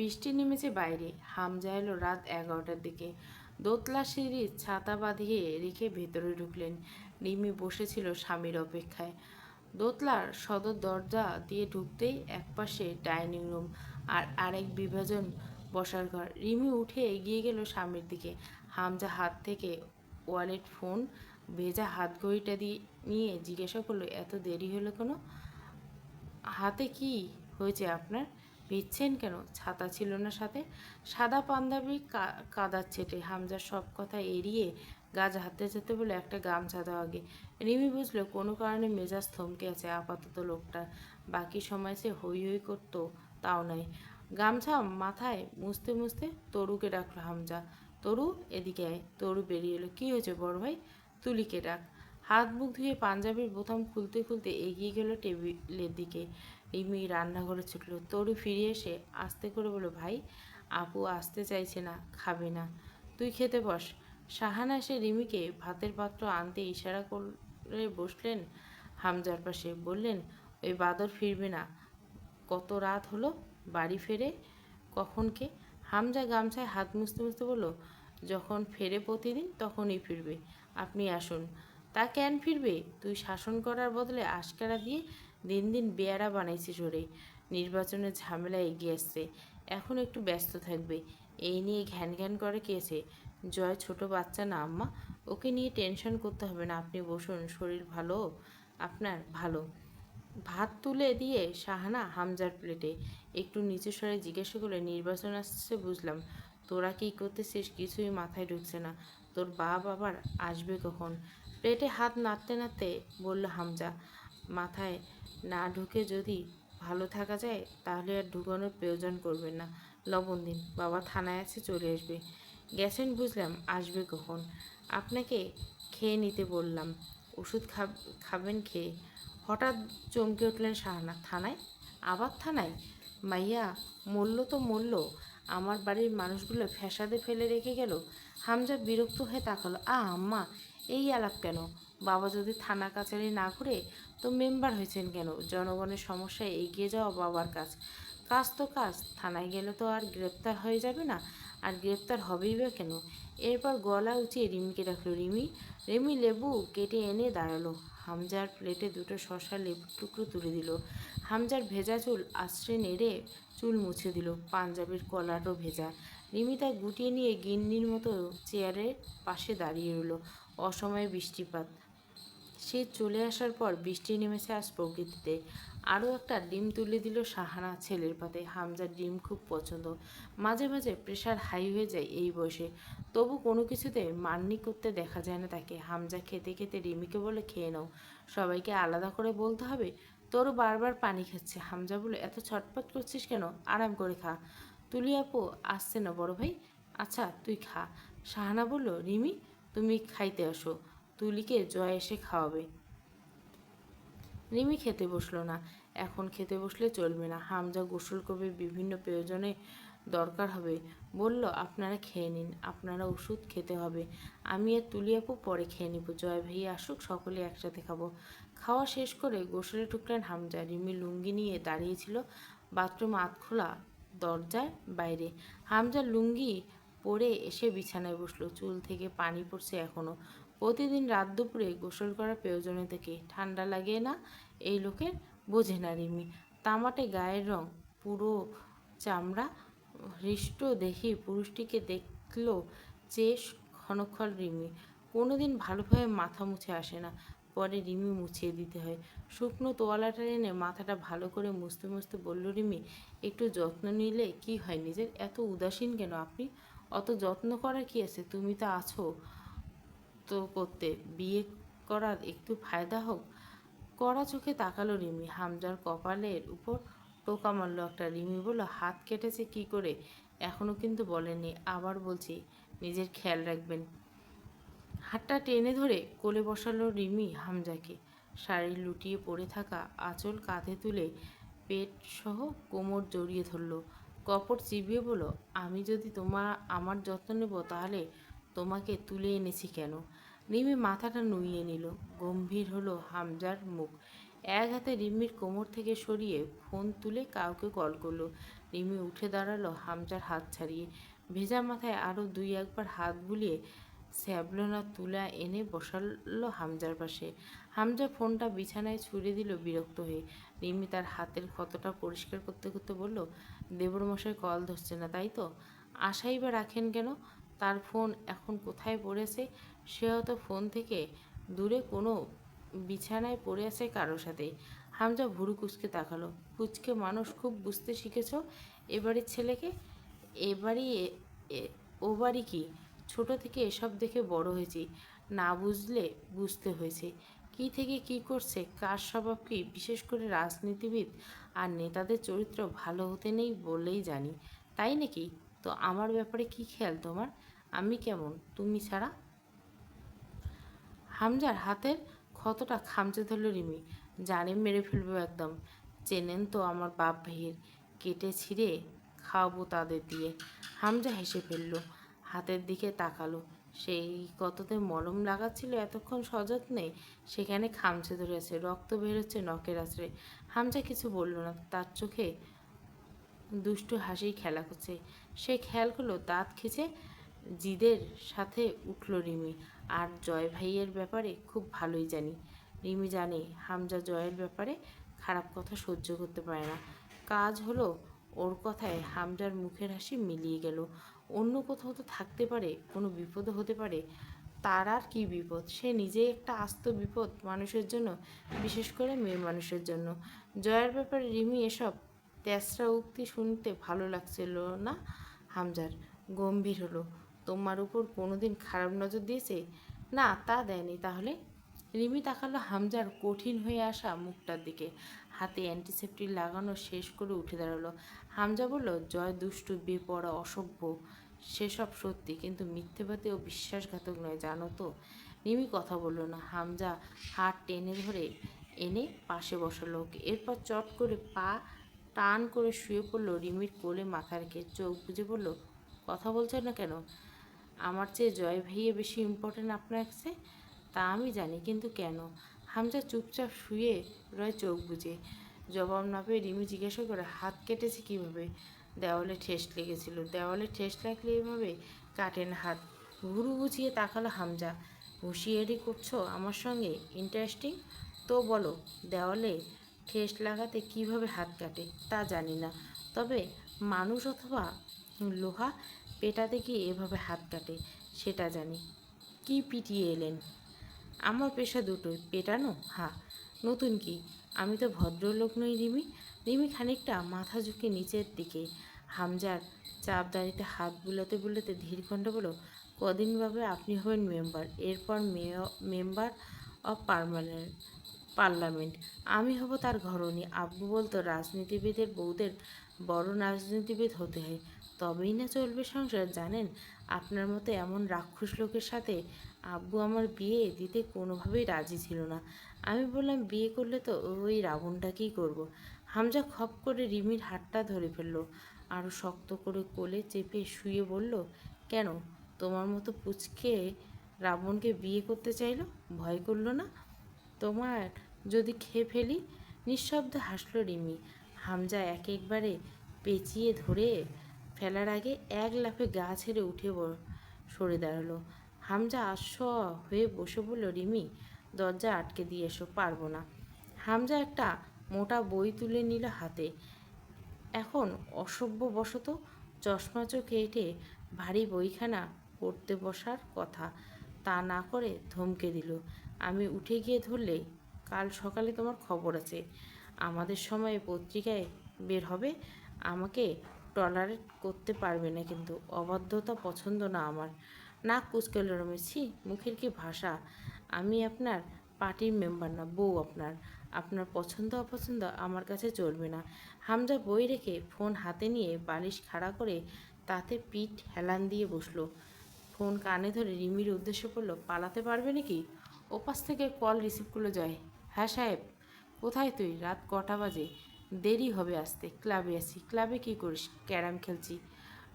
বৃষ্টি নেমেছে বাইরে। হামজা এলো রাত এগারোটার দিকে। দোতলা সিঁড়ির ছাতা বাঁধিয়ে রেখে ভেতরে ঢুকলেন। রিমি বসেছিল স্বামীর অপেক্ষায়। দোতলার সদর দরজা দিয়ে ঢুকতেই একপাশে ডাইনিং রুম আর আরেক বিভাজন বসার ঘর। রিমি উঠে এগিয়ে গেল স্বামীর দিকে। হামজা হাত থেকে ওয়ালেট ফোন, ভেজা হাত ঘড়িটা দিয়ে নিয়ে জিজ্ঞাসা করল, এত দেরি হলো কেন? হাতে কি হয়েছে আপনার? ভিজছেন কেন? ছাতা ছিল না সাথে। সাদা পাঞ্জাবি কাদার ছেটে। হামজার সব কথা এড়িয়ে গাছ হাতে যেতে বলে একটা গামছা দাও আগে। রিমি বুঝলো কোনো কারণে মেজাজ থমকে আছে আপাতত লোকটা। বাকি সময় সে হই হই করতো, তাও নয় গামছা মাথায় মুছতে মুছতে তরুকে ডাকলো হামজা। তরু এদিকে আয়, তরু বেরিয়ে এলো। কী হয়েছে বড় ভাই? তুলিকে ডাক। হাত মুখ ধুয়ে পাঞ্জাবির বোতাম খুলতে খুলতে এগিয়ে গেল টেবিলের দিকে। রিমি রান্নাঘরে ছুটলো। তরু ফিরে এসে আস্তে করে বলল ভাই। আপু আসতে চাইছে না, খাবে না। তুই খেতে বস। সাহানা এসে রিমিকে ভাতের পাত্র আনতে ইশারা করে বসলেন হামজার পাশে। বললেন, ওই বাদর ফিরবে না। কত রাত হলো বাড়ি ফেরে? কখন কে? হামজা গামছায় হাত মুছতে মুছতে বলল, যখন ফেরে প্রতিদিন তখনই ফিরবে। আপনি আসুন। তা কেন ফিরবে? তুই শাসন করার বদলে আশকারা দিয়ে দিন দিন বেয়ারা বানাইছিস ওরে। নির্বাচনের ঝামেলা এগিয়ে আসছে। এখন একটু ব্যস্ত থাকবে। এই নিয়ে ঘ্যান ঘ্যান করে কেছে জয় ছোট বাচ্চা না, আম্মা? ওকে নিয়ে টেনশন করতে হবে না। আপনি বসুন, শরীর ভালো? আপনার ভালো। ভাত তুলে দিয়ে শাহানা হামজার প্লেটে। একটু নিচু স্বরে জিজ্ঞাসা করে নির্বাচন আসছে বুঝলাম। তোরা কী করতেছিস? কিছুই মাথায় ঢুকছে না। তোর বাপ আবার আসবে কখন? প্লেটে হাত নাড়তে নাড়তে বলল হামজা, মাথায় না ঢুকে যদি ভালো থাকা যায় তাহলে আর ঢুকানোর প্রয়োজন করবেন না। লবণ দিন, বাবা থানায় আছে চলে আসবে। গেছেন বুঝলাম, আসবে কখন? আপনাকে খেয়ে নিতে বললাম। ওষুধ খাব- খাবেন খেয়ে। হঠাৎ চমকে উঠলেন শাহানা। থানায়? আবার থানায়? মাইয়া, মরল তো মরল। আমার বাড়ির মানুষগুলো ফ্যাসাদে ফেলে রেখে গেল। হামজা বিরক্ত হয়ে তাকালো। আ, আম্মা এই আলাপ কেন? বাবা যদি থানা কাছারি না করে তো মেম্বার হয়েছেন কেন? জনগণের সমস্যায় এগিয়ে যাওয়া বাবার কাজ। কাজ তো কাজ, থানায় গেলে তো আর গ্রেপ্তার হয়ে যাবে না। আর গ্রেপ্তার হবেই বা কেন? এরপর গলা উঁচিয়ে রিমিকে ডাকলো, রিমি রিমি লেবু কেটে এনে দাঁড়াল। হামজার প্লেটে দুটো শশা লেবুর টুকরো তুলে দিল। হামজার ভেজা চুল আশ্রে নেড়ে চুল মুছে দিল। পাঞ্জাবির কলারও ভেজা। রিমি তা গুটিয়ে নিয়ে গিন্নির মতো চেয়ারের পাশে দাঁড়িয়ে রইল। অসময়ে বৃষ্টিপাত। সে চলে আসার পর বৃষ্টি নেমেছে আজ প্রকৃতিতে। আরও একটা ডিম তুলে দিল সাহানা ছেলের পাতে। হামজার ডিম খুব পছন্দ। মাঝে মাঝে প্রেশার হাই হয়ে যায় এই বয়সে। তবু কোনো কিছুতে মান্নি করতে দেখা যায় না তাকে। হামজা খেতে খেতে রিমিকে বলে, খেয়ে নাও। সবাইকে আলাদা করে বলতে হবে। তোরও বারবার পানি খাচ্ছে। হামজা বলে, এত ছটপট করছিস কেন? আরাম করে খা। তুলি আপু, আসছে না বড় ভাই। আচ্ছা তুই খা। শাহানা বলল, রিমি তুমি খাইতে আসো। তুলিকে জয় এসে খাওয়াবে। রিমি খেতে বসল না। এখন খেতে বসলে চলবে না। হামজা গোসল করবে, বিভিন্ন প্রয়োজনে দরকার হবে। বলল, আপনারা খেয়ে নিন, আপনারা ওষুধ খেতে হবে। আমি আর তুলি আপু পরে খেয়ে নিব। জয় ভাই আসুক, সকলে একসাথে খাব। খাওয়া শেষ করে গোসলে ঢুকলেন হামজা। রিমি লুঙ্গি নিয়ে দাঁড়িয়েছিল বাথরুম আত খোলা দরজার বাইরে। হামজা লুঙ্গি পরে এসে বিছানায় বসল। চুল থেকে পানি পড়ছে এখনও প্রতিদিন রাত দুপুরে গোসল করার প্রয়োজনে থেকে ঠান্ডা লাগে না? এই লোকের বোঝে না রিমি। তামাটে গায়ের রং, পুরো চামড়া, হৃষ্ট দেখি পুরুষটিকে দেখল যে ক্ষণক্ষণ রিমি। কোনোদিন ভালোভাবে মাথা মুছে আসে না। পরে রিমি মুছিয়ে দিতে হয়। শুকনো তোয়ালাটা এনে মাথাটা ভালো করে মুছতে মুছতে বলল, রিমি, একটু যত্ন নিলে কি হয়? নিজের এত উদাসীন কেন আপনি? অত যত্ন করার কি আছে? তুমি তো আছো তো করতে। বিয়ে করার একটু ফায়দা হোক। কড়া চোখে তাকালো রিমি। হামজার কপালের উপর টোকা মারলো একটা রিমি। বলল, হাত কেটেছে কি করে? এখনও কিন্তু বলেনি। আবার বলছি, নিজের খেয়াল রাখবেন। হাতটা টেনে ধরে কোলে বসালো রিমি হামজাকে। শাড়ি লুটিয়ে পড়ে থাকা আঁচল কাঁধে তুলে পেট সহ কোমর জড়িয়ে ধরলো। কপট চিবিয়ে বলো, আমি যদি তোমার, আমার যত্ন নেব তাহলে তোমাকে তুলে এনেছি কেন? রিমি মাথাটা নুইয়ে নিল। গম্ভীর হলো হামজার মুখ। এক হাতে রিমির কোমর থেকে সরিয়ে ফোন তুলে কাউকে কল করল। রিমি উঠে দাঁড়াল হামজার হাত ছাড়িয়ে। ভেজা মাথায় আরও দুই একবার হাত বুলিয়ে স্যাবলনা তুলা এনে বসালো হামজার পাশে। হামজা ফোনটা বিছানায় ছুড়ে দিল বিরক্ত হয়ে। রিমি তার হাতের ক্ষতটা পরিষ্কার করতে করতে বলল দেবরমশাই কল ধরছে না, তাই তো? আশাই বা রাখেন কেন? তার ফোন এখন কোথায় পড়েছে? সে হয়তো ফোন থেকে দূরে কোনো বিছানায় পড়ে আছে কারোর সাথে। হামজা ভুরু কুচকে তাকালো। কুচকে মানুষ, খুব বুঝতে শিখেছ? এবারের ছেলেকে? এবারই ও বাড়ি কি? ছোট থেকে এসব দেখে বড় হয়েছি। না বুঝলে বুঝতে হয়েছে। কি থেকে কি করছে, কার স্বভাব কি, বিশেষ করে রাজনীতিবিদ আর নেতাদের চরিত্র ভালো হতে নেই বলেই জানি, তাই নাকি? তো আমার ব্যাপারে কি খেয়াল তোমার? আমি কেমন? তুমি ছাড়া? হামজার হাতের ক্ষতটা খামচে ধরল রিমি, জানে মেরে ফেলব একদম। চেনেন তো আমার বাপ ভাইয়ের কেটে ছিঁড়ে খাওয়াবো তাদের দিয়ে। হামজা হেসে ফেলল, হাতের দিকে তাকালো সেই কততে মলম লাগাচ্ছিল, এতক্ষণ সযত্নে সেখানে খামচে ধরেছে, রক্ত বেরোচ্ছে নখের আশ্রে হামজা কিছু বলল না, তার চোখে দুষ্টু হাসি খেলা করছে। সে খেয়াল করল, দাঁত খেছে জিদের সাথে উঠল রিমি। আর জয় ভাইয়ের ব্যাপারে খুব ভালোই জানি। রিমি জানে হামজা জয়ের ব্যাপারে খারাপ কথা সহ্য করতে পারে না। কাজ হলো ওর কথায় হামজার মুখের হাসি মিলিয়ে গেল। অন্য কোথাও তো থাকতে পারে, কোনো বিপদও হতে পারে, তার আর কি বিপদ? সে নিজেই একটা আস্ত বিপদ মানুষের জন্য, বিশেষ করে মেয়ে মানুষের জন্য। জয়ের ব্যাপারে রিমি এসব তেসরা উক্তি শুনতে ভালো লাগছিল না হামজার। গম্ভীর হলো, তোমার উপর কোনোদিন খারাপ নজর দিয়েছে? না, তা দেয়নি। তাহলে রিমি তাকালো হামজার কঠিন হয়ে আসা মুখটার দিকে। হাতে অ্যান্টিসেপ্টিক লাগানো শেষ করে উঠে দাঁড়াল। হামজা বলল, জয় দুষ্টু বেপড়া অসভ্য, সেসব সত্যি, কিন্তু মিথ্যেবাদী ও বিশ্বাসঘাতক নয়, জানো তো? রিমি কথা বলল না। হামজা হাত টেনে ধরে এনে পাশে বসালো। এরপর চট করে পা টান করে শুয়ে পড়ল রিমির কোলে মাথা রেখে। চোখ বুজে বলল, কথা বলছেন না কেন? আমার চেয়ে জয় ভাইয়ে বেশি ইম্পর্টেন্ট আপনার কাছে? তা আমি জানি, কিন্তু কেন? হামজা চুপচাপ শুয়ে রয় চোখ বুজে। জবাব না পেয়ে রিমি জিজ্ঞাসা করে, হাত কেটেছে কীভাবে? দেওয়ালে ঠেস লেগেছিল। দেওয়ালে ঠেস লাগলে এভাবে কাটেন হাত। ঘুরু বুঝিয়ে তাকালো হামজা। হুঁশিয়ারি করছ আমার সঙ্গে? ইন্টারেস্টিং তো বলো, দেওয়ালে ঠেস লাগাতে কীভাবে হাত কাটে তা জানি না। তবে মানুষ অথবা লোহা পেটাতে গিয়ে এভাবে হাত কাটে, সেটা জানি। কি পিটিয়ে এলেন? আমার পেশা দুটোই, পেটানো, হা। নতুন কি? আমি তো ভদ্রলোক নই, রিমি। রিমি খানিকটা মাথা ঝুঁকে নিচের দিকে। হামজার চাপদানিতে হাত বুলাতে বুলাতে ধীর কণ্ঠে বলো কদিন ভাবে আপনি হবেন মেম্বার, এরপর মেম্বার অফ পার্মানেন্ট, পার্লামেন্ট। আমি হব তার ঘরণী। আব্বু বলতো, রাজনীতিবিদের বউদের বড় রাজনীতিবিদ হতে হয়। তবেই না চলবে সংসার, জানেন? আপনার মতো এমন রাক্ষস লোকের সাথে আব্বু আমার বিয়ে দিতে কোনোভাবেই রাজি ছিল না। আমি বললাম, বিয়ে করলে তো ওই রাবণটাকেই করব। হামজা খপ করে রিমির হাতটা ধরে ফেলল আরও শক্ত করে কোলে চেপে শুয়ে বলল, কেন? তোমার মতো পুচকে রাবণকে বিয়ে করতে চাইলো? ভয় করল না? তোমার যদি খেয়ে ফেলি? নিঃশব্দে হাসলো রিমি। হামজা এক একবারে পেঁচিয়ে ধরে ফেলার আগে এক লাফে গা ছেড়ে উঠে সরে দাঁড়াল। হামজা আশ্ব হয়ে বসে বলল, রিমি, দরজা আটকে দিয়ে এসো, পারব না। হামজা একটা মোটা বই তুলে নিল হাতে। এখন অসভ্যবশত চশমা চোখে এঁটে ভারী বইখানা পড়তে বসার কথা। তা না করে ধমকে দিল, আমি উঠে গিয়ে ধরলে কাল সকালে তোমার খবর আছে। আমাদের সময়ে পত্রিকায় বের হবে, আমাকে টলারেট করতে পারবে না কিন্তু, অবাধ্যতা পছন্দ না আমার। নাক কুচকেল রমেছি মুখের কি ভাষা? আমি আপনার পার্টির মেম্বার না, বউ আপনার। আপনার পছন্দ অপছন্দ আমার কাছে চলবে না। হামজা বই রেখে ফোন হাতে নিয়ে বালিশ খাড়া করে তাতে পিঠ হেলান দিয়ে বসল। ফোন কানে ধরে রিমির উদ্দেশ্যে পড়ল পালাতে পারবে নাকি? ওপাশ থেকে কল রিসিভ করল জয় হ্যাঁ সাহেব, কোথায় তুই? রাত কটা বাজে? দেরি হবে আসতে, ক্লাবে আসি ক্লাবে কি করিস? ক্যারাম খেলছি।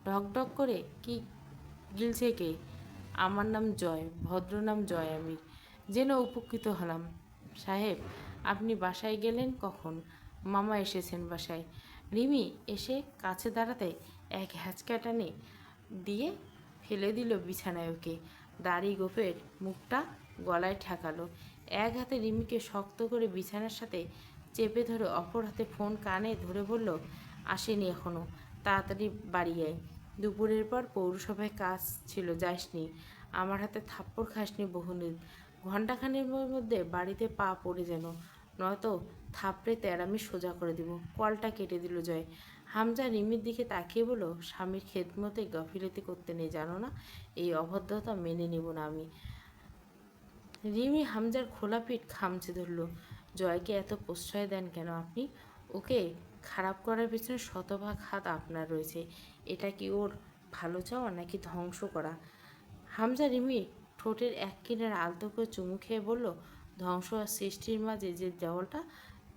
ঢক ঢক করে কি গিলছে কে? আমার নাম জয়, ভদ্র নাম জয় আমির যেন উপকৃত হলাম। সাহেব, আপনি বাসায় গেলেন কখন? মামা এসেছেন বাসায়। রিমি এসে কাছে দাঁড়াতে এক হ্যাচকা টানে দিয়ে ফেলে দিল বিছানায় ওকে। দাড়ি গোপের মুখটা গলায় ঠেকালো। এক হাতে রিমিকে শক্ত করে বিছানার সাথে চেপে ধরে অপর হাতে ফোন কানে ধরে বলল, আসেনি এখনও তাড়াতাড়ি বাড়ি আয়। দুপুরের পর পৌরসভায় কাজ ছিল, যাসনি। আমার হাতে থাপ্পড় খাসনি বহুদিন। ঘণ্টাখানের মধ্যে বাড়িতে পা পড়ে যেন। নয়তো থাপড়ে তেরামি সোজা করে দিব। কলটা কেটে দিল জয়। হামজা রিমির দিকে তাকিয়ে বলল, স্বামীর খেদমতে গাফিলতি করতে নেই, জানো না? এই অভদ্রতা মেনে নেব না আমি। রিমি হামজার খোলা পিঠ খামচে ধরল। জয়কে এত প্রশ্রয় দেন কেন আপনি? ওকে খারাপ করার পেছনে শতভাগ হাত আপনার রয়েছে। এটা কি ওর ভালো চাওয়া নাকি ধ্বংস করা? হামজা রিমি ঠোঁটের এক কিনার আলতো করে চুমু খেয়ে বলল, ধ্বংস আর সৃষ্টির মাঝে যে দেওয়ালটা,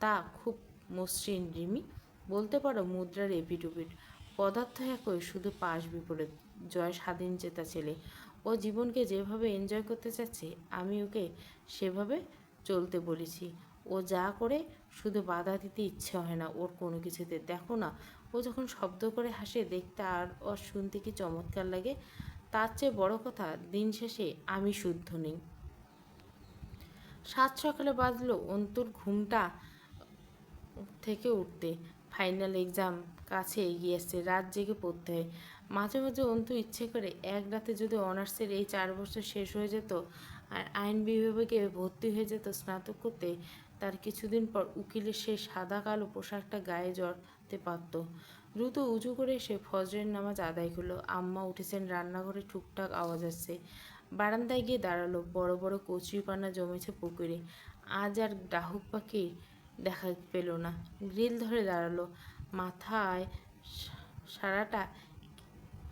তা খুব মসৃণ রিমি। বলতে পারো মুদ্রার এপিটুপিট। পদার্থ একই, শুধু পাশ বিপরীত। জয় স্বাধীন চেতা ছেলে। ও জীবনকে যেভাবে এনজয় করতে চাচ্ছে, আমি ওকে সেভাবে চলতে বলেছি। ও যা করে শুধু বাধা দিতে ইচ্ছে হয় না, ওর কোনো কিছুতে। দেখো না, ও যখন শব্দ করে হাসে, দেখতে আর ওর শুনতে কি চমৎকার লাগে। তার চেয়ে বড় কথা, দিন শেষে আমি শুদ্ধ নেই। সাত সকালে বাজলো অন্তুর ঘুমটা থেকে উঠতে। ফাইনাল এক্সাম কাছে এগিয়ে আসছে, রাত জেগে পড়তে হয়। মাঝে মাঝে অন্তু ইচ্ছে করে, এক রাতে যদি অনার্সের এই চার বছর শেষ হয়ে যেত, আর আইন বিভাগে ভর্তি হয়ে যেত স্নাতক করতে তার কিছুদিন পর উকিলের সে সাদা কালো পোশাকটা গায়ে জড়তে পারত। দ্রুত উঁচু করে সে ফজরের নামাজ আদায় করল। আম্মা উঠেছেন রান্নাঘরে, টুকটাক আওয়াজ আসছে। বারান্দায় গিয়ে দাঁড়াল বড় বড় কচুরি পানা জমেছে পুকুরে। আজ আর ডাহুক পাখি দেখা পেল না। গ্রিল ধরে দাঁড়াল। মাথায় সারাটা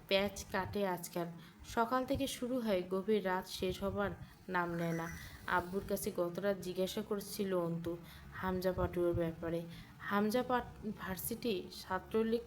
প্যাচ কাটে আজকাল। সকাল থেকে শুরু হয়, গভীর রাত শেষ হবার নাম নেয় না। আব্বুর কাছে গত রাত জিজ্ঞাসা করেছিল অন্তু হামজা পাটুয়ার ব্যাপারে। হামজা পাট ভার্সিটি ছাত্রলীগ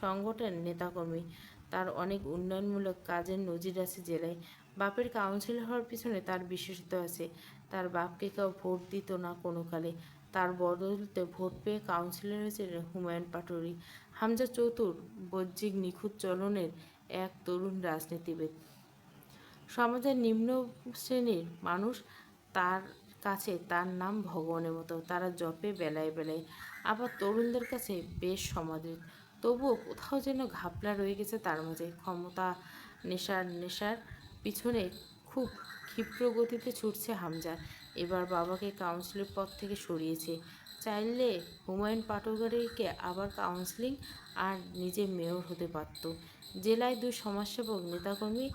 সংগঠন নেতাকর্মী। তার অনেক উন্নয়নমূলক কাজের নজির আছে জেলায়। বাপের কাউন্সিলর হওয়ার পিছনে তার বিশেষত্ব আছে। তার বাপকে কেউ ভোট দিত না কোনো কালে। তার বদলতে ভোট পেয়ে কাউন্সিলর হয়েছে হুমায়ুন পাটোয়ারি। হামজা চতুর বজ্জিক নিখুঁত চলনের এক তরুণ রাজনীতিবিদ। সমাজের নিম্ন শ্রেণির মানুষ তার কাছে তার নাম ভগবানের মতো। তারা জপে বেলায় বেলায়। আবার তরুণদের কাছে বেশ সমাদৃত। তবুও কোথাও যেন ঘাপলা রয়ে গেছে তার মাঝে। ক্ষমতা নেশার নেশার পিছনে খুব ক্ষিপ্র গতিতে ছুটছে হামজা। এবার বাবাকে কাউন্সিলের পদ থেকে সরিয়েছে। চাইলে হুমায়ুন পাটোয়ারিকে আবার কাউন্সিলিং আর নিজে মেয়র হতে পারত। জেলায় দুই সমাজসেবক নেতাকর্মী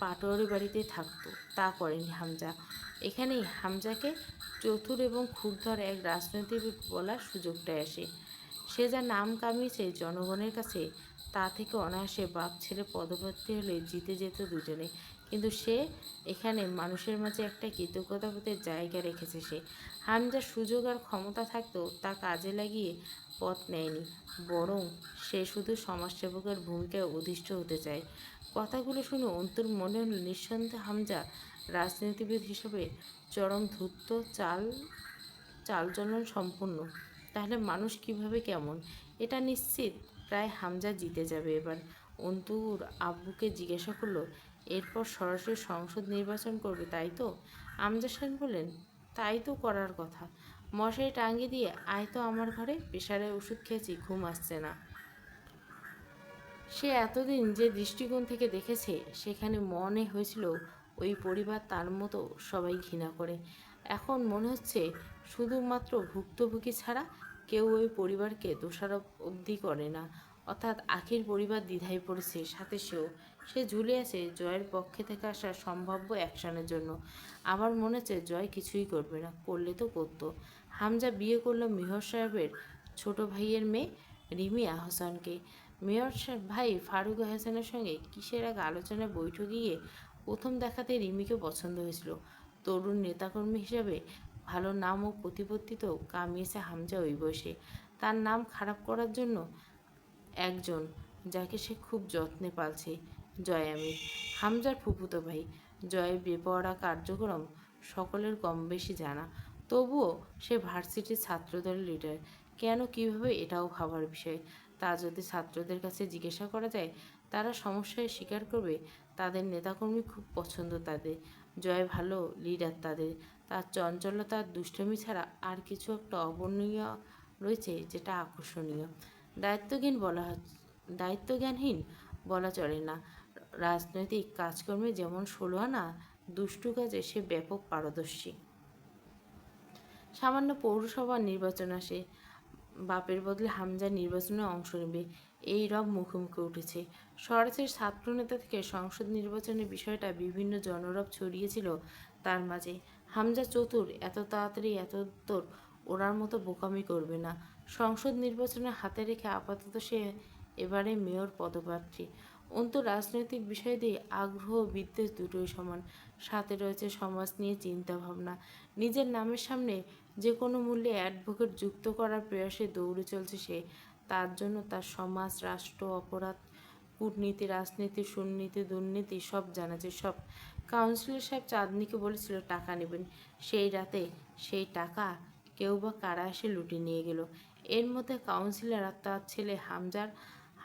পাটোয়ারি বাড়িতে থাকতো, তা করেনি হামজা। এখানেই হামজাকে চতুর এবং ক্ষুরধর এক রাজনৈতিক বলার সুযোগটা আসে। সে যা নাম কামিয়েছে জনগণের কাছে, তা থেকে অনায়াসে বাপ ছেলে পদপ্রার্থী হলে জিতে যেত দুজনে। কিন্তু সে এখানে মানুষের মাঝে একটা কৃতজ্ঞতাবোধের জায়গা রেখেছে সে। হামজার সুযোগ আর ক্ষমতা থাকতো তা কাজে লাগিয়ে পথ নেয়নি। বরং সে শুধু সমাজসেবকের ভূমিকায় অধিষ্ঠ হতে চায়। কথাগুলো শুনে অন্তর মনে হলো নিঃসন্দেহে হামজা রাজনীতিবিদ হিসেবে চরম ধূর্ত, চাল, চালচলন সম্পূর্ণ। তাহলে মানুষ কীভাবে কেমন? এটা নিশ্চিত প্রায় হামজা জিতে যাবে এবার। অন্তুর আব্বুকে জিজ্ঞাসা করল, এরপর সরাসরি সংসদ নির্বাচন করবে, তাই তো? আমজা সেন বললেন তাই তো করার কথা। মশারি টাঙ্গি দিয়ে আয় তো আমার ঘরে প্রেশারের ওষুধ খেয়েছি, ঘুম আসছে না। সে এতদিন যে দৃষ্টিকোণ থেকে দেখেছে, সেখানে মনে হয়েছিল ওই পরিবার তার মতো সবাই ঘৃণা করে। এখন মনে হচ্ছে শুধুমাত্র ভুক্তভোগী ছাড়া কেউ ওই পরিবারকে দোষারোপ অবধি করে না। অর্থাৎ আখির পরিবার দ্বিধায় পড়েছে, সাথে সেও সে ঝুলে আছে জয়ের পক্ষে থেকে আসা সম্ভাব্য অ্যাকশনের জন্য। আমার মনে হচ্ছে জয় কিছুই করবে না, করলে তো করতো। হামজা বিয়ে করল মিহর সাহেবের ছোট ভাইয়ের মেয়ে রিমি আহসানকে মেয়র সাহেব ভাই ফারুক হাসানের সঙ্গে কিসের এক আলোচনায় বৈঠকে গিয়ে প্রথম দেখাতে রিমিকে পছন্দ হয়েছিল। তরুণ নেতাকর্মী হিসাবে ভালো নাম ও প্রতিপত্তি তো কামিয়েছে হামজা ওই বয়সে। তার নাম খারাপ করার জন্য একজন, যাকে সে খুব যত্নে পালছে। জয় আমির হামজার ফুফুতো ভাই জয়ের বেপরোয়া কার্যক্রম সকলের কম বেশি জানা। তবুও সে ভার্সিটির ছাত্রদলের লিডার কেন, কীভাবে, এটাও ভাবার বিষয়। তা যদি ছাত্রদের কাছে জিজ্ঞাসা করা যায়, তারা সমস্যায় স্বীকার করবে, তাদের নেতাকর্মী খুব পছন্দ তাদের। জয় ভালো লিডার তাদের। তার চঞ্চলতা দুষ্টমি ছাড়া আর কিছু একটা অবর্ণনীয় রয়েছে যেটা আকর্ষণীয়। দায়িত্বজ্ঞান বলা দায়িত্বজ্ঞানহীন বলা চলে না। রাজনৈতিক কাজকর্মে যেমন ষোলো আনা দুষ্টু কাজে সে ব্যাপক পারদর্শী। সামান্য পৌরসভা নির্বাচন আসে, বাপের বদলে হামজা নির্বাচনে অংশ নেবে, এই রব মুখোমুখি উঠেছে। স্বরাজের ছাত্রনেতা থেকে সংসদ নির্বাচনের বিষয়টা বিভিন্ন জনরব ছড়িয়েছিল তার মাঝে। হামজা চতুর, এত তাড়াতাড়ি এত উত্তর ওনার মতো বোকামি করবে না। সংসদ নির্বাচনে হাতে রেখে আপাতত সে এবারে মেয়র পদপ্রার্থী। অন্তু রাজনৈতিক বিষয় দিয়ে আগ্রহ বিদ্বেষ দুটোই সমান। সাথে রয়েছে সমাজ নিয়ে চিন্তা ভাবনা নিজের নামের সামনে যে কোনো মূল্যে অ্যাডভোকেট যুক্ত করার প্রয়াসে দৌড়ে চলছে সে। তার জন্য তার সমাজ, রাষ্ট্র, অপরাধ, কূটনীতি, রাজনীতি সুনীতি দুর্নীতি সব জানাছে সব কাউন্সিলর সাহেব চাঁদনিকে বলেছিল, টাকা নেবেন। সেই রাতে সেই টাকা কেউ বা কারা এসে লুটে নিয়ে গেল। এর মধ্যে কাউন্সিলর আর তার ছেলে হামজার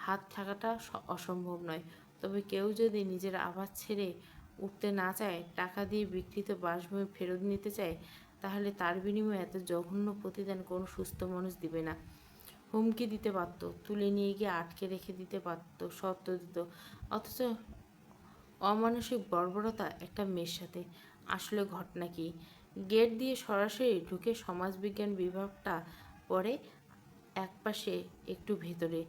হাত থাকাটা অসম্ভব নয়। তবে কেউ যদি নিজের আবাস ছেড়ে উঠতে না চায়, টাকা দিয়ে বিকৃত বাসভূমি ফেরত নিতে চায়, তাহলে তার বিনিময়ে এত জঘন্য প্রতিদান কোনো সুস্থ মানুষ দিবে না। হুমকি দিতে পারতো তুলে নিয়ে গিয়ে আটকে রেখে দিতে পারতো শর্ত দিত। অথচ অমানসিক বর্বরতা একটা মেয়ের সাথে। আসলে ঘটনা কি? গেট দিয়ে সরাসরি ঢুকে সমাজবিজ্ঞান বিভাগটা পড়ে একপাশে, একটু ভেতরে।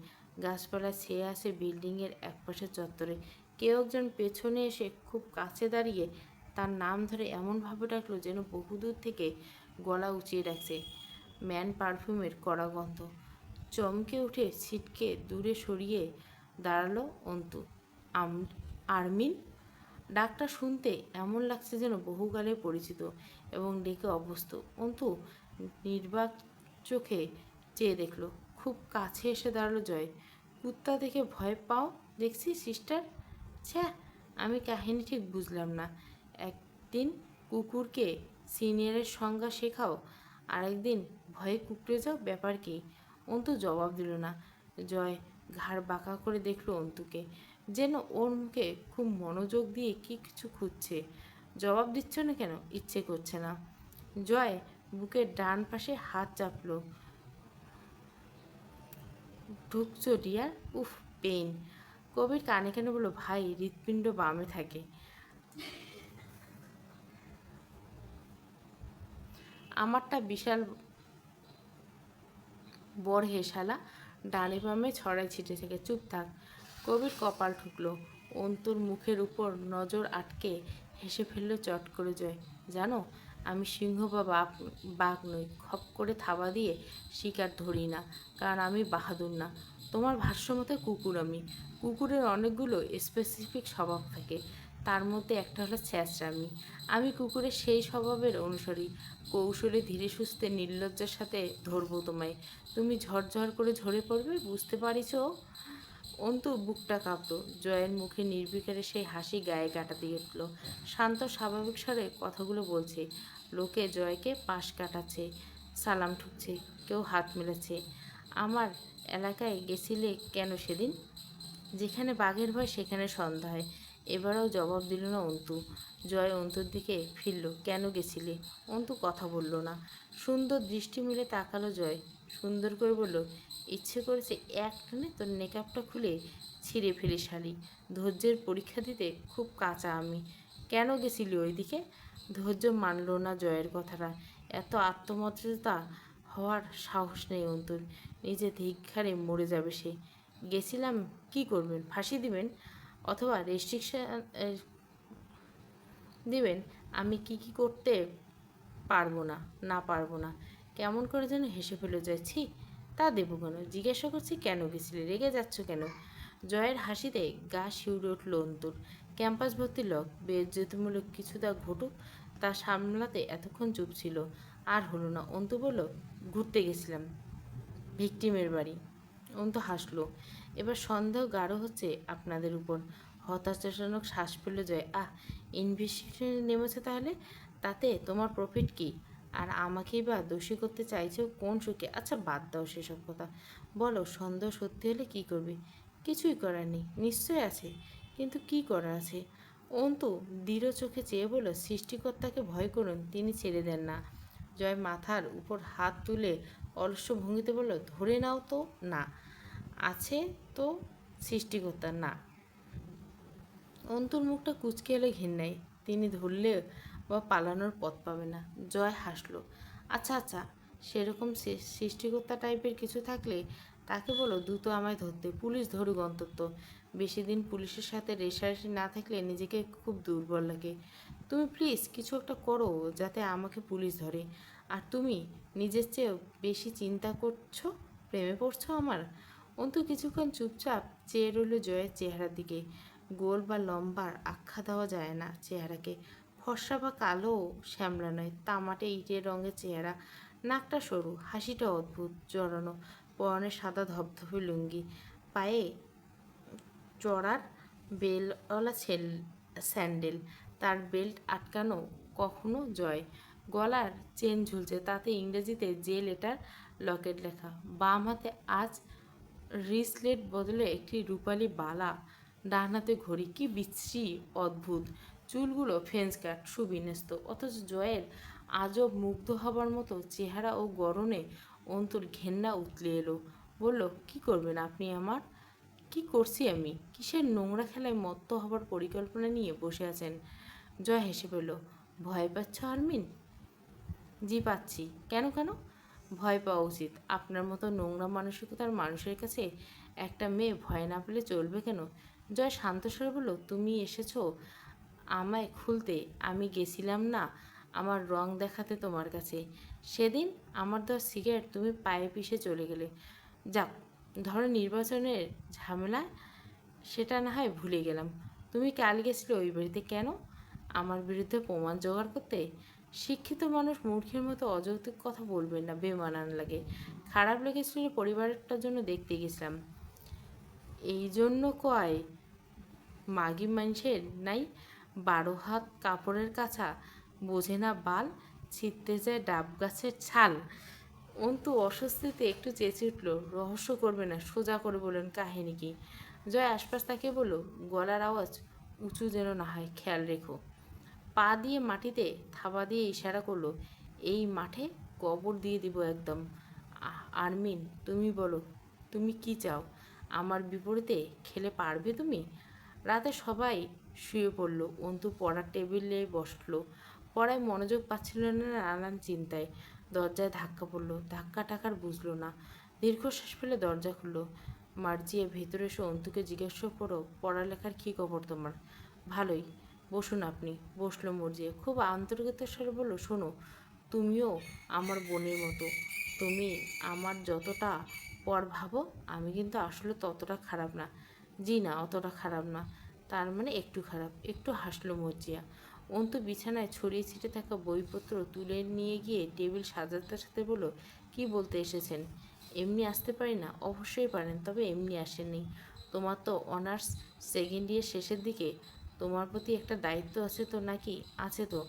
গাছপালা ছেয়ে আছে বিল্ডিংয়ের একপাশে চত্বরে। কেউ একজন পেছনে এসে খুব কাছে দাঁড়িয়ে তার নাম ধরে এমনভাবে ডাকলো যেন বহুদূর থেকে গলা উঁচিয়ে ডাকছে। ম্যান পারফিউমের কড়া গন্ধ। চমকে উঠে ছিটকে দূরে সরিয়ে দাঁড়াল অন্তু। আর্মিন? ডাকটা শুনতে এমন লাগছে যেন বহুকালে পরিচিত এবং ডেকে অভ্যস্ত। অন্তু নির্বাক চোখে চেয়ে দেখল। খুব কাছে এসে দাঁড়াল জয়। কুত্তা দেখে ভয় পাও? দেখছি সিস্টার ছ্যা আমি কাহিনী ঠিক বুঝলাম না। একদিন কুকুরকে সিনিয়রের সংজ্ঞা শেখাও, আরেকদিন ভয়ে কুকড়ে যাও ব্যাপার কি অন্তু জবাব দিল না। জয় ঘাড় বাঁকা করে দেখল অন্তুকে। যেন ওর মুখে খুব মনোযোগ দিয়ে কি কিছু খুঁজছে। জবাব দিচ্ছ না কেন? ইচ্ছে করছে না। জয় বুকের ডান পাশে হাত চাপলো। ঢুকছো ডিয়ার উফ পেন কবির কানে কানে বলল, ভাই, হৃৎপিণ্ড বামে থাকে। আমারটা বিশাল বড় হেসালা, ডানে বামে ছড়াই ছিটে থেকে। চুপ থাক। কবির কপাল ঠুকলো। অন্তুর মুখের উপর নজর আটকে হেসে ফেলল চট করে জয়। জানো আমি সিংহ বা বাঘ বাঘ নই, খপ করে থাবা দিয়ে শিকার ধরি না, কারণ আমি বাহাদুর না। তোমার ভাষ্য মতে কুকুর আমি। কুকুরের অনেকগুলো স্পেসিফিক স্বভাব থাকে। তার মধ্যে একটা হলো ছ্যাঁচড়ামি আমি কুকুরের সেই স্বভাবের অনুসারী। কৌশলে ধীরে সুস্থে নির্লজ্জার সাথে ধরবো তোমায়। তুমি ঝরঝর করে ঝরে পড়বে, বুঝতে পারিছো? অন্তু বুকটা কাঁপলো জয়ের মুখে নির্বিকারে সেই হাসি গায়ে কাটা দিয়ে উঠল শান্ত, স্বাভাবিক স্বরে কথাগুলো বলছে, লোকে জয়কে পাশ কাটাচ্ছে, সালাম ঠুকছে, কেউ হাত মেলেছে আমার এলাকায় গেছিলে কেন সেদিন? যেখানে বাঘের ভয়, সেখানে সন্ধ্যায় এবারও জবাব দিল না অন্তু। জয় অন্তুর দিকে ফিরল, কেন গেছিলে? অন্তু কথা বলল না। সুন্দর দৃষ্টি মিলে তাকালো জয়। সুন্দর করে বলল, ইচ্ছে করেছে এক টানে তোর নেকআপটা খুলে ছিঁড়ে ফেলে শালি। ধৈর্যের পরীক্ষা দিতে খুব কাঁচা আমি। কেন গেছিলি ওইদিকে? ধৈর্য মানল না জয়ের কথাটা। এত আত্মমর্যাদা হওয়ার সাহস নেই অন্তর নিজে ধিক্ষারে মরে যাবে সে। গেছিলাম কি করবেন? ফাঁসি দিবেন? অথবা রেস্ট্রিকশন দিবেন? আমি কি কি করতে পারব না? না পারব না। কেমন করে যেন হেসে ফেলে যাচ্ছি তা দেবো কেন? জিজ্ঞাসা করছি কেন গেছিলে রেগে যাচ্ছ কেন? জয়ের হাসিতে গা শিউরে উঠল অন্তুর। ক্যাম্পাস ভর্তি লোক, বেজ্জতিমূলক কিছু তা ঘটুক, তা সামলাতে এতক্ষণ চুপ ছিল। আর হলো না, অন্তু বলল, ঘুরতে গেছিলাম, ভিকটিমের বাড়ি। অন্তু হাসলো, এবার সন্দেহ গাঢ় হচ্ছে আপনাদের উপর। হতাশাজনক শ্বাস ফেলে যায় আহ ইনভেস্টিগেশনে নেমেছে তাহলে? তাতে তোমার প্রফিট কি? আর আমাকেই বা দোষী করতে চাইছো কোন সুখে? আচ্ছা বাদ দাও সেসব কথা। বলো, সন্দেহ সত্যি হলে কি করবে? কিছুই করার নেই নিশ্চয় আছে। কিন্তু কি করার আছে? অন্তু দৃঢ় চোখে চেয়ে বলল, সৃষ্টিকর্তাকে ভয় করুন, তিনি ছেড়ে দেন না। জয় মাথার উপর হাত তুলে অলস্য ভঙ্গিতে বলল, ধরে নাও তো, না। আছে তো সৃষ্টিকর্তা, না। অন্তুর মুখটা কুচকে এলে ঘেন্নাই। তিনি ধরলে বা পালানোর পথ পাবে না। জয় হাসলো। আচ্ছা আচ্ছা সেরকম সৃষ্টিকর্তা টাইপের কিছু থাকলে তাকে বলো, দ্রুত আমায় ধরতে। পুলিশ ধরুক অন্তত। বেশি দিন পুলিশের সাথে রেশারেশি না থাকলে নিজেকে খুব দুর্বল লাগে। তুমি প্লিজ কিছু একটা করো যাতে আমাকে পুলিশ ধরে। আর তুমি নিজের চেয়েও বেশি চিন্তা করছ? প্রেমে পড়ছো আমার? অন্তু কিছুক্ষণ চুপচাপ চেয়ে রইল জয়ের চেহারার দিকে। গোল বা লম্বার আখ্যা দেওয়া যায় না চেহারাকে। ফর্সা বা কালো শ্যামলা নয়, তামাটে ইটের রঙের চেহারা, নাকটা সরু, হাসিটা অদ্ভুত, জড়ানো, পরনে সাদা ধবধবে লুঙ্গি, পায়ে চড়ার বেলওয়ালা ছেল, স্যান্ডেল, তার বেল্ট আটকানো কখনো জয়, গলার চেন ঝুলছে, তাতে ইংরেজিতে যে লেটার লকেট লেখা, বাম হাতে আজ রিসলেট বদলে একটি রূপালি বালা, ডান হাতে ঘড়ি, কি বিশ্রী অদ্ভুত চুলগুলো ফেন্স কাট, সুবিন্যস্ত। অথচ জয়ের আজব মুগ্ধ হবার মতো চেহারা ও গরনে অন্তর ঘেন্না উতলে এলো। বলল, কি করবেন আপনি আমার? কি করছি আমি? কিসের নোংরা খেলায় মত্ত হবার পরিকল্পনা নিয়ে বসে আছেন? জয় হেসে পেল ভয় পাচ্ছ আরমিন? জি, পাচ্ছি। কেন কেন? ভয় পাওয়া উচিত। আপনার মতো নোংরা মানসিকতার মানুষের কাছে একটা মেয়ে ভয় না পেলে চলবে কেন? জয় শান্তস্বরে বলল, তুমি এসেছ আমায় খুলতে আমি গেছিলাম না, আমার রং দেখাতে তোমার কাছে। সেদিন আমার দেওয়া সিগারেট তুমি পায়ে পিষে চলে গেলে। যাক, ধরো নির্বাচনের ঝামেলা, সেটা না হয় ভুলে গেলাম। তুমি কাল গেছিলে ওই বাড়িতে কেন? আমার বিরুদ্ধে প্রমাণ জোগাড় করতে? শিক্ষিত মানুষ মূর্খের মতো অযৌক্তিক কথা বলবেন না, বেমানান লাগে। খারাপ লেগেছিল পরিবারটার জন্য দেখতে গেছিলাম। এই জন্য কয় মাগি মানুষের নাই বারো হাত কাপড়ের কাছা, বোঝে না বাল ছিটতে যায় ডাব গাছের ছাল। অন্তু অস্বস্তিতে একটু চেঁচে উঠল, রহস্য করবে না, সোজা করে বললেন কাহিনী কি? জয় আশপাশ তাকে বলল, গলার আওয়াজ উঁচু যেন না হয়, খেয়াল রেখো। পা দিয়ে মাটিতে থাবা দিয়ে ইশারা করল, এই মাঠে কবর দিয়ে দিব একদম। আরমিন, তুমি বলো, তুমি কি চাও? আমার বিপরীতে খেলে পারবে তুমি? রাতে সবাই শুয়ে পড়ল। অন্তু পড়ার টেবিলে বসল। পড়ায় মনোযোগ পাচ্ছিল না নানান চিন্তায়। দরজায় ধাক্কা পড়ল। ধাক্কা টাকার বুঝলো না। দীর্ঘশ্বাস ফেলে দরজা খুললো। মার্জিয়ে ভেতরে এসে অন্তুকে জিজ্ঞাসা করো, পড়ালেখার কী খবর তোমার? ভালোই। বসুন আপনি। বসল মর্জিয়ে খুব আন্তরিকতার স্বরে বলল, শোনো, তুমিও আমার বোনের মতো। তুমি আমার যতটা পর ভাবো, আমি কিন্তু আসলে ততটা খারাপ না। জি না, অতটা খারাপ না। তার মানে একটু খারাপ, একটু হাসলো মর্জিয়া অন্তু বিছানায় ছড়িয়ে ছিটে থাকা বইপত্র তুলে নিয়ে গিয়ে টেবিল সাজাতে সাথে বলল, কি বলতে এসেছেন? এমনি আসতে পারি না? অবশ্যই পারেন, তবে এমনি আসেননি। তোমার তো অনার্স সেকেন্ড ইয়ার শেষের দিকে। তোমার প্রতি একটা দায়িত্ব আছে তো নাকি? আছে তো।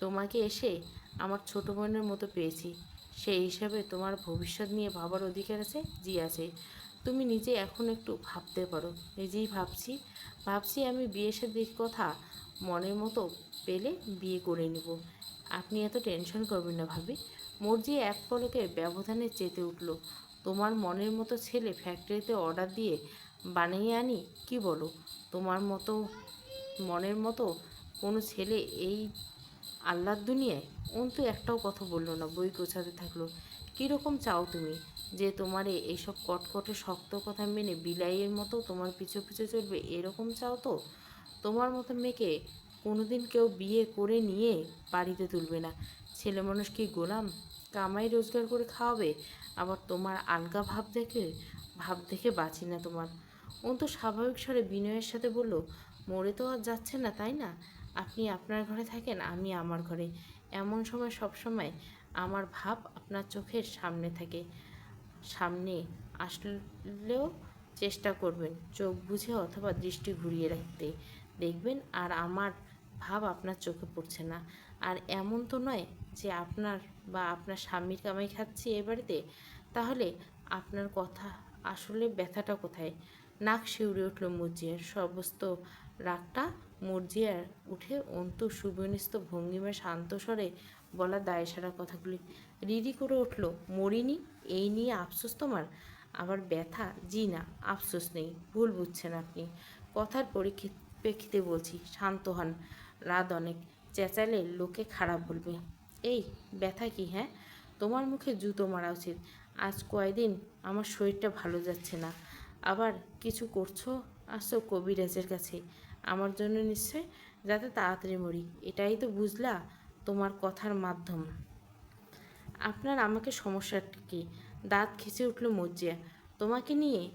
তোমাকে এসে আমার ছোট বোনের মতো পেয়েছি। সেই হিসাবে তোমার ভবিষ্যৎ নিয়ে ভাবার অধিকার আছে? জি, আছে। তুমি নিজে এখন একটু ভাবতে পারো। নিজেই ভাবছি ভাবছি আমি বিয়ে সাদির কথা মনের মতো পেলে বিয়ে করে নেব। আপনি এত টেনশন করবেন না ভাবি। মর্জি এক পলকে ব্যবধানে চেতে উঠল। তোমার মনের মতো ছেলে ফ্যাক্টরিতে অর্ডার দিয়ে বানিয়ে আনি, কি বলো? তোমার মতো, মনের মতো কোনো ছেলে এই আল্লাহর দুনিয়ায়? অন্তু একটাও কথা বলল না, বই গোছাতে থাকল। কীরকম চাও তুমি? যে তোমারে এইসব কটকটে শক্ত কথা মেনে বিলাইয়ের মতো তোমার পিছু পিছু চলবে এরকম চাও তো? তোমার মতো মেয়েকে কোনোদিন কেউ বিয়ে করে নিয়ে বাড়িতে তুলবে না। ছেলে মানুষ কি গোলাম? কামাই রোজগার করে খাওয়াবে? আবার তোমার আলগা ভাব দেখে ভাব দেখে বাঁচি না তোমার। অন্তু স্বাভাবিক স্বরে বিনয়ের সাথে বলল, মরে তো আর যাচ্ছে না, তাই না? আপনি আপনার ঘরে থাকেন, আমি আমার ঘরে। এমন সময় সব সময় আমার ভাব আপনার চোখের সামনে থাকে। সামনে আসলেও চেষ্টা করবেন চোখ বুঝে অথবা দৃষ্টি ঘুরিয়ে রাখতে। দেখবেন আর আমার ভাব আপনার চোখে পড়ছে না। আর এমন তো নয় যে আপনার বা আপনার স্বামীর কামাই খাচ্ছি এ বাড়িতে, তাহলে আপনার কথা আসলে ব্যথাটা কোথায়? নাক শিউরে উঠল মর্জিয়ার সমস্ত রাগটা মর্জিয়ার উঠে অন্তু সুবিনিস্ত ভঙ্গিমায় শান্ত স্বরে বলা দায় সারা কথাগুলি। রিরি করে উঠল, মরিনি এই নিয়ে আফসোস তোমার? আবার ব্যথা? জি না, আফসোস নেই, ভুল বুঝছেন আপনি। কথার পরিপ্রেক্ষিতে বলছি, শান্ত হন। রাত অনেক। চেঁচালে লোকে খারাপ বলবে। এই, ব্যথা কি হ্যাঁ? তোমার মুখে জুতো মারা উচিত। আজ কয়দিন? আমার শরীরটা ভালো যাচ্ছে না। আবার কিছু করছ? আসছো কবিরাজের কাছে। আমার জন্য নিশ্চয়? যাতে তাড়াতাড়ি মরি। এটাই তো বুঝলা তোমার কথার মাধ্যম। আপনার আমাকে সমস্যাটা কি? দাঁত খিচে উঠল মজ্জিয়া। তোমাকে নিয়ে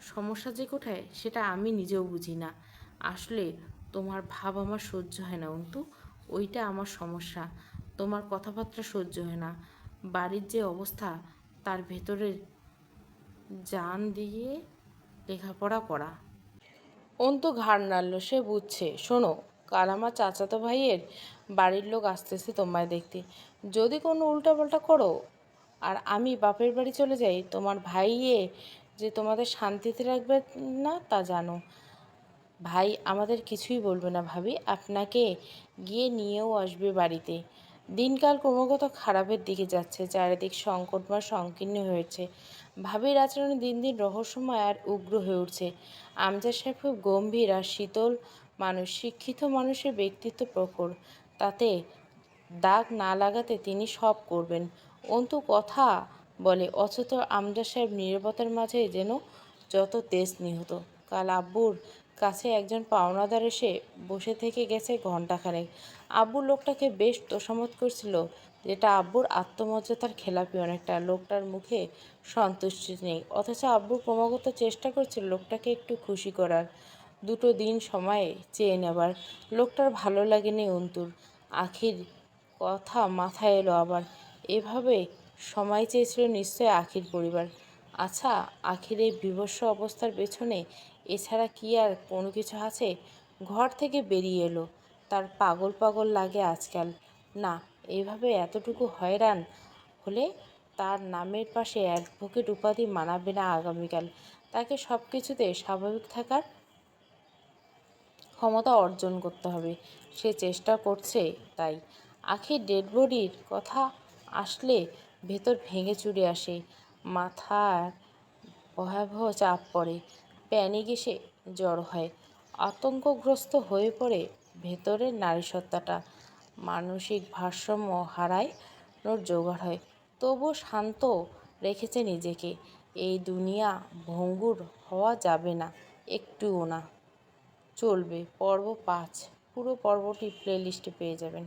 সমস্যা যে কোথায়, সেটা আমি নিজেও বুঝি না। আসলে তোমার ভাব আমার সহ্য হয় না, অন্তু। ওইটা আমার সমস্যা। তোমার কথাবার্তা সহ্য হয় না। বাড়ির যে অবস্থা, তার ভেতরে জান দিয়ে লেখাপড়া করা। অন্তু ঘাড় নাড়ল, সে বুঝছে। শোনো কাল আমার চাচাতো ভাইয়ের বাড়ির লোক আসতেছে তোমায় দেখতে। যদি কোনো উল্টাপাল্টা করো, আর আমি বাপের বাড়ি চলে যাই, তোমার ভাইয়ে যে তোমাদের শান্তিতে রাখবে না, তা জানো। ভাই আমাদের কিছুই বলবে না ভাবি, আপনাকে গিয়ে নিয়েও আসবে বাড়িতে। দিনকাল ক্রমাগত খারাপের দিকে যাচ্ছে, চারিদিক সংকটময় সংকীর্ণ হয়েছে। ভাবির আচরণে দিন দিন রহস্যময় আর উগ্র হয়ে উঠছে। আমজাদ সাহেব খুব গম্ভীর আর শীতল মানুষ, শিক্ষিত মানুষের ব্যক্তিত্ব প্রখর। তাতে দাগ না লাগাতে তিনি সব করবেন। অন্তু কথা বলে, অথচ আমজাদ সাহেব নীরবতার মাঝে যেন যত তেজ নিহত। কাল আব্বুর কাছে একজন পাওনাদার এসে বসে থেকে গেছে ঘণ্টাখানেক। আব্বু লোকটাকে বেশ তোষামত করছিল, যেটা আব্বুর আত্মমর্যাদার খেলাপি অনেকটা। লোকটার মুখে সন্তুষ্টি নেই, অথচ আব্বু ক্রমাগত চেষ্টা করছে লোকটাকে একটু খুশি করার। দুটো দিন সময়ে চেয়ে নেবার। লোকটার ভালো লাগেনি অন্তুর। আখির কথা মাথায় এলো আবার। এভাবে সময় চেয়েছিল নিশ্চয় আখির পরিবার। আচ্ছা আখির এই বিভৎস অবস্থার পেছনে এছাড়া কি আর কোনো কিছু আছে? ঘর থেকে বেরিয়ে এলো। তার পাগল পাগল লাগে আজকাল। না এইভাবে এতটুকু হয়রান হলে তার নামের পাশে অ্যাডভোকেট উপাধি মানাবে না আগামীকাল। তাকে সব কিছুতে স্বাভাবিক থাকার ক্ষমতা অর্জন করতে হবে। সে চেষ্টা করছে তাই। আখির ডেড বডির কথা আসলে ভেতর ভেঙে চুরে আসে। মাথার ভয়াবহ চাপ পড়ে। প্যানিক এসে জ্বর হয়। আতঙ্কগ্রস্ত হয়ে পড়ে ভেতরের নারীসত্তাটা মানসিক ভারসাম্য হারায় ওর জোগাড় হয়। তবু শান্ত রেখেছে নিজেকে। এই দুনিয়া ভঙ্গুর হওয়া যাবে না। একটুও না। চলবে। পর্ব পাঁচ। পুরো পর্বটি প্লেলিস্টে পেয়ে যাবেন।